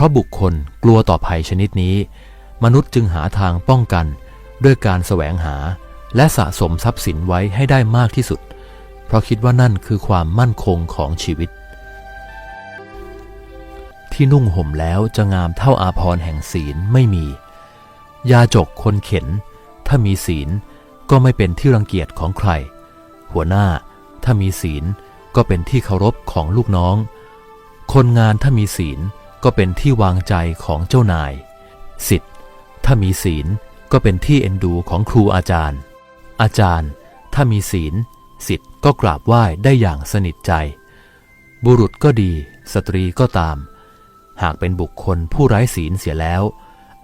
ราะบุคคลกลัวต่อภัยชนิดนี้ มนุษย์จึงหาทางป้องกัน ด้วยการแสวงหา และสะสมทรัพย์สินไว้ให้ได้มากที่สุด เพราะคิดว่านั่นคือความมั่นคงของชีวิต ที่นุ่งห่มแล้วจะงามเท่าอาภรณ์แห่งศีลไม่มี ยาจกคนเข็น ถ้ามีศีลก็ไม่เป็นที่รังเกียจของใคร หัวหน้าถ้ามีศีลก็เป็นที่เคารพของลูกน้อง คนงานถ้ามีศีล ก็เป็นที่วางใจของเจ้านายสิทธิ์ถ้ามีศีลก็เป็นที่เอ็นดูของครูอาจารย์ อาจารย์ ถ้ามีศีลสิทธิ์ก็กราบไหว้ได้อย่างสนิทใจ บุรุษก็ดี สตรีก็ตาม หากเป็นบุคคลผู้ไร้ศีลเสียแล้ว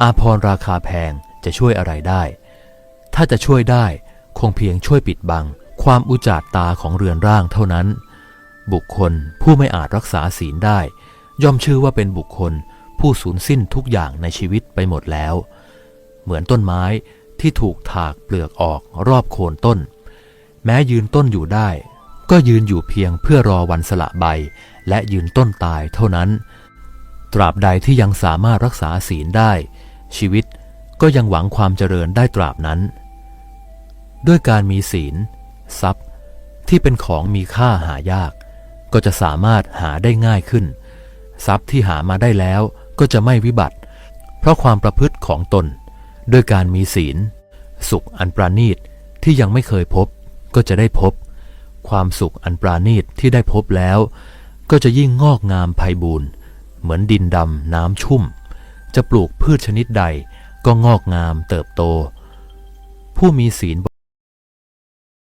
อาพรราคาแพงจะช่วยอะไรได้ ถ้าจะช่วยได้คงเพียงช่วยปิดบัง ความอุจจาตาของเรือนร่างเท่านั้น บุคคลผู้ไม่อาจรักษาศีลได้ ย่อมชื่อว่าเป็นบุคคลผู้สูญสิ้นทุกอย่างในชีวิตไปหมดแล้ว เหมือนต้นไม้ที่ถูกถากเปลือกออกรอบโคนต้น แม้ยืนต้นอยู่ได้ ก็ยืนอยู่เพียงเพื่อรอวันสละใบ และยืนต้นตายเท่านั้น ตราบใดที่ยังสามารถรักษาศีลได้ ชีวิตก็ยังหวังความเจริญได้ตราบนั้น ด้วยการมีศีล ทรัพย์ ที่เป็นของมีค่าหายาก ก็จะสามารถหาได้ง่ายขึ้น ทรัพย์ที่หามาได้แล้วก็จะไม่วิบัติ เพราะความประพฤติของตน ด้วยการมีศีล สุขอันปราณีตที่ยังไม่เคยพบ ก็จะได้พบ ความสุขอันปราณีตที่ได้พบแล้ว ก็จะยิ่งงอกงามไพบูรณ์เหมือนดินดำน้ำชุ่ม จะปลูกพืชชนิดใดก็งอกงามเติบโต ผู้มีศีล